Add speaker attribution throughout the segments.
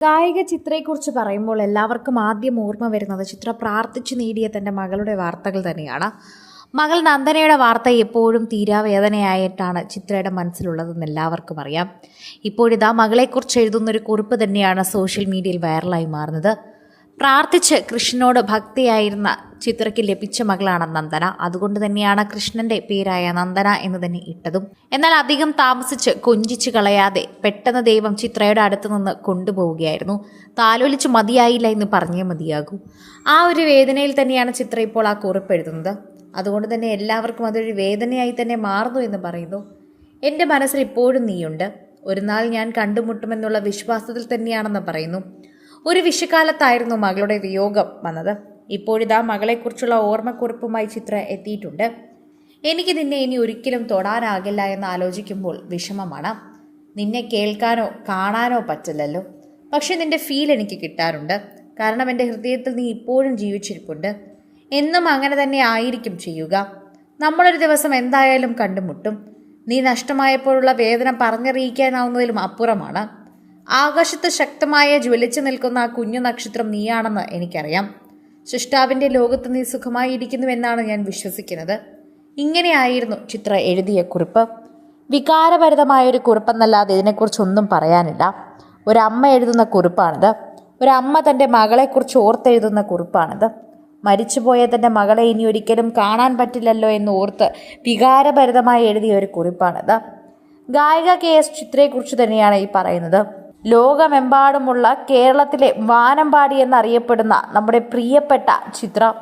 Speaker 1: ഗായിക ചിത്രയെക്കുറിച്ച് പറയുമ്പോൾ എല്ലാവർക്കും ആദ്യം ഓർമ്മ വരുന്നത് ചിത്ര പ്രാർത്ഥിച്ചു നേടിയ തന്റെ മകളുടെ വാർത്തകൾ തന്നെയാണ്. മകൾ നന്ദനയുടെ വാർത്ത എപ്പോഴും തീരാവേദനയായിട്ടാണ് ചിത്രയുടെ മനസ്സിലുള്ളതെന്ന് എല്ലാവർക്കും അറിയാം. ഇപ്പോഴിതാ മകളെക്കുറിച്ച് എഴുതുന്നൊരു കുറിപ്പ് തന്നെയാണ് സോഷ്യൽ മീഡിയയിൽ വൈറലായി മാറുന്നത്. പ്രാർത്ഥിച്ച് കൃഷ്ണനോട് ഭക്തിയായിരുന്ന ചിത്രയ്ക്ക് ലഭിച്ച മകളാണ് നന്ദന. അതുകൊണ്ട് തന്നെയാണ് കൃഷ്ണന്റെ പേരായ നന്ദന എന്ന് തന്നെ ഇട്ടതും. എന്നാൽ അധികം താമസിച്ച് കൊഞ്ചിച്ച് കളയാതെ പെട്ടെന്ന് ദൈവം ചിത്രയുടെ അടുത്ത് നിന്ന് കൊണ്ടുപോവുകയായിരുന്നു. താലോലിച്ച് മതിയായില്ല എന്ന് പറഞ്ഞേ മതിയാകൂ. ആ ഒരു വേദനയിൽ തന്നെയാണ് ചിത്ര ഇപ്പോൾ ആ കുറിപ്പ് എഴുതുന്നത്. അതുകൊണ്ട് തന്നെ എല്ലാവർക്കും അതൊരു വേദനയായി തന്നെ മാറുന്നു എന്ന് പറയുന്നു. എന്റെ മനസ്സിൽ ഇപ്പോഴും നീയുണ്ട്. ഒരു നാൾ ഞാൻ കണ്ടുമുട്ടുമെന്നുള്ള വിശ്വാസത്തിൽ തന്നെയാണെന്ന് പറയുന്നു. ഒരു വിഷുക്കാലത്തായിരുന്നു മകളുടെ വിയോഗം വന്നത്. ഇപ്പോഴിതാ മകളെക്കുറിച്ചുള്ള ഓർമ്മക്കുറിപ്പുമായി ചിത്ര എത്തിയിട്ടുണ്ട്. എനിക്ക് നിന്നെ ഇനി ഒരിക്കലും തൊടാനാകില്ല എന്ന് ആലോചിക്കുമ്പോൾ വിഷമമാണ്. നിന്നെ കേൾക്കാനോ കാണാനോ പറ്റില്ലല്ലോ. പക്ഷെ നിന്റെ ഫീൽ എനിക്ക് കിട്ടാറുണ്ട്. കാരണം എന്റെ ഹൃദയത്തിൽ നീ ഇപ്പോഴും ജീവിച്ചിരിപ്പുണ്ട്. എന്നും അങ്ങനെ തന്നെ ആയിരിക്കും ചെയ്യുക. നമ്മളൊരു ദിവസം എന്തായാലും കണ്ടുമുട്ടും. നീ നഷ്ടമായപ്പോഴുള്ള വേദന പറഞ്ഞറിയിക്കാനാവുന്നതിലും അപ്പുറമാണ്. ആകാശത്ത് ശക്തമായ ജ്വലിച്ചു നിൽക്കുന്ന ആ കുഞ്ഞു നക്ഷത്രം നീയാണെന്ന് എനിക്കറിയാം. സൃഷ്ടാവിന്റെ ലോകത്ത് നീ സുഖമായി ഇരിക്കുന്നുവെന്നാണ് ഞാൻ വിശ്വസിക്കുന്നത്. ഇങ്ങനെയായിരുന്നു ചിത്ര എഴുതിയ കുറിപ്പ്. വികാരഭരിതമായ ഒരു കുറിപ്പെന്നല്ലാതെ ഇതിനെക്കുറിച്ചൊന്നും പറയാനില്ല. ഒരമ്മ എഴുതുന്ന കുറിപ്പാണിത്. ഒരമ്മ തന്റെ മകളെക്കുറിച്ച് ഓർത്തെഴുതുന്ന കുറിപ്പാണിത്. മരിച്ചുപോയ തന്റെ മകളെ ഇനി ഒരിക്കലും കാണാൻ പറ്റില്ലല്ലോ എന്ന് ഓർത്ത് വികാരഭരിതമായി എഴുതിയ ഒരു കുറിപ്പാണിത്. ഗായിക കെ എസ് ചിത്രയെക്കുറിച്ച് തന്നെയാണ് ഈ പറയുന്നത്. ലോകമെമ്പാടുമുള്ള കേരളത്തിലെ വാനമ്പാടി എന്നറിയപ്പെടുന്ന നമ്മുടെ പ്രിയപ്പെട്ട ചിത്രം.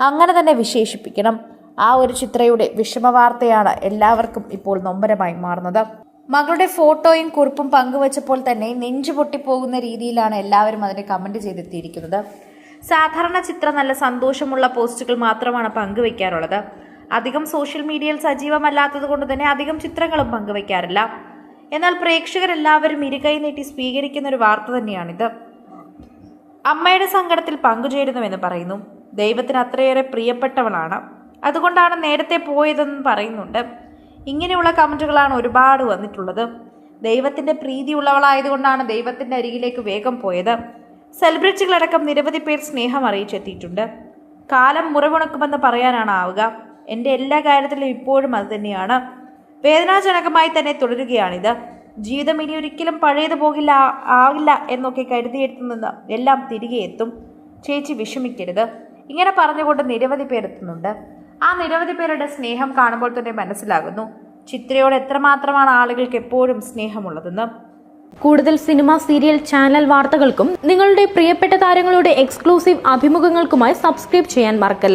Speaker 1: അങ്ങനെ തന്നെ വിശേഷിപ്പിക്കണം. ആ ഒരു ചിത്രയുടെ വിഷമവാർത്തയാണ് എല്ലാവർക്കും ഇപ്പോൾ നൊമ്പരമായി മാറുന്നത്. മകളുടെ ഫോട്ടോയും കുറിപ്പും പങ്കുവച്ചപ്പോൾ തന്നെ നെഞ്ചു പൊട്ടിപ്പോകുന്ന രീതിയിലാണ് എല്ലാവരും അതിനെ കമന്റ് ചെയ്തെത്തിയിരിക്കുന്നത്. സാധാരണ ചിത്രം നല്ല സന്തോഷമുള്ള പോസ്റ്റുകൾ മാത്രമാണ് പങ്കുവയ്ക്കാറുള്ളത് അധികം സോഷ്യൽ മീഡിയയിൽ സജീവമല്ലാത്തത് കൊണ്ട് തന്നെ അധികം ചിത്രങ്ങളും പങ്കുവെക്കാറില്ല. എന്നാൽ പ്രേക്ഷകരെല്ലാവരും ഇരുകൈ നീട്ടി സ്വീകരിക്കുന്ന ഒരു വാർത്ത തന്നെയാണിത്. അമ്മയുടെ സങ്കടത്തിൽ പങ്കുചേരുന്നുവെന്ന് പറയുന്നു. ദൈവത്തിന് അത്രയേറെ പ്രിയപ്പെട്ടവളാണ്. അതുകൊണ്ടാണ് നേരത്തെ പോയതെന്ന് പറയുന്നുണ്ട്. ഇങ്ങനെയുള്ള കമന്റുകളാണ് ഒരുപാട് വന്നിട്ടുള്ളത്. ദൈവത്തിന്റെ പ്രീതിയുള്ളവളായതുകൊണ്ടാണ് ദൈവത്തിന്റെ അരികിലേക്ക് വേഗം പോയത്. സെലിബ്രിറ്റികളടക്കം നിരവധി പേർ സ്നേഹം അറിയിച്ചെത്തിയിട്ടുണ്ട്. കാലം മുറിവുണക്കുമെന്ന് പറയാനാണ് ആവുക. എന്റെ എല്ലാ കാര്യത്തിലും ഇപ്പോഴും അത് തന്നെയാണ്. വേദനാജനകമായി തന്നെ തുടരുകയാണിത്. ജീവിതം ഇനി ഒരിക്കലും പഴയത് പോകില്ല ആകില്ല എന്നൊക്കെ കരുതിയെത്തുന്നത് എല്ലാം തിരികെ എത്തും. ചേച്ചി വിഷമിക്കരുത്. ഇങ്ങനെ പറഞ്ഞുകൊണ്ട് നിരവധി പേർ എത്തുന്നുണ്ട് ആ നിരവധി പേരുടെ സ്നേഹം കാണുമ്പോൾ തന്നെ മനസ്സിലാകുന്നു. ചിത്രയോട് എത്രമാത്രമാണ് ആളുകൾക്ക് എപ്പോഴും സ്നേഹമുള്ളതെന്ന്.
Speaker 2: കൂടുതൽ സിനിമ സീരിയൽ ചാനൽ വാർത്തകൾക്കും നിങ്ങളുടെ പ്രിയപ്പെട്ട താരങ്ങളുടെ എക്സ്ക്ലൂസീവ് അഭിമുഖങ്ങൾക്കുമായി സബ്സ്ക്രൈബ് ചെയ്യാൻ മറക്കല്ലേ?